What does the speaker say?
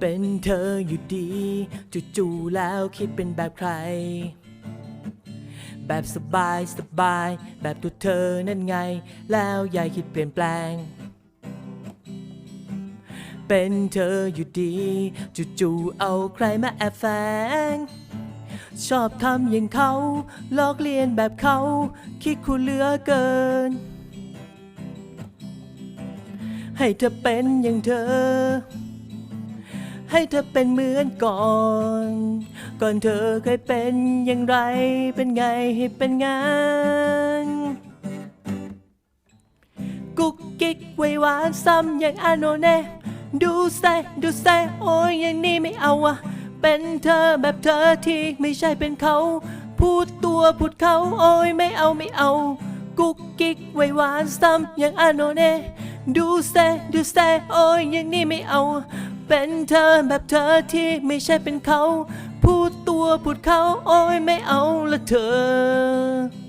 เป็นเธออยู่ดี จู่ๆแล้วคิดเป็นแบบใคร แบบสบายสบาย แบบตัวเธอนั่นไง แล้วยายคิดเปลี่ยนแปลง เป็นเธออยู่ดี จู่ๆเอาใครมาแอบแฝงชอบทำอย่างเขา ลอกเลียนแบบเขา คิดคุณเหลือเกิน ให้เธอเป็นอย่างเธอ ให้เธอเป็นเหมือนก่อน ก่อนเธอเคยเป็นอย่างไร เป็นไงให้เป็นงานกุ๊กกิ๊กไวหวานซ้ำอย่างอาโนเน่ดูเซดูเซโอ้ยอย่างนี้ไม่เอาอะเป็นเธอแบบเธอที่ไม่ใช่เป็นเขา พูดตัวพูดเขาโอ้ยไม่เอาไม่เอา กุ๊กกิ๊กไวหวานซ้ำอย่างอาโนเน่ดูเซดูเซโอ้ยอย่างนี้ไม่เอา เป็นเธอแบบเธอที่ไม่ใช่เป็นเขา พูดตัวพูดเขาโอ้ยไม่เอาละเธอ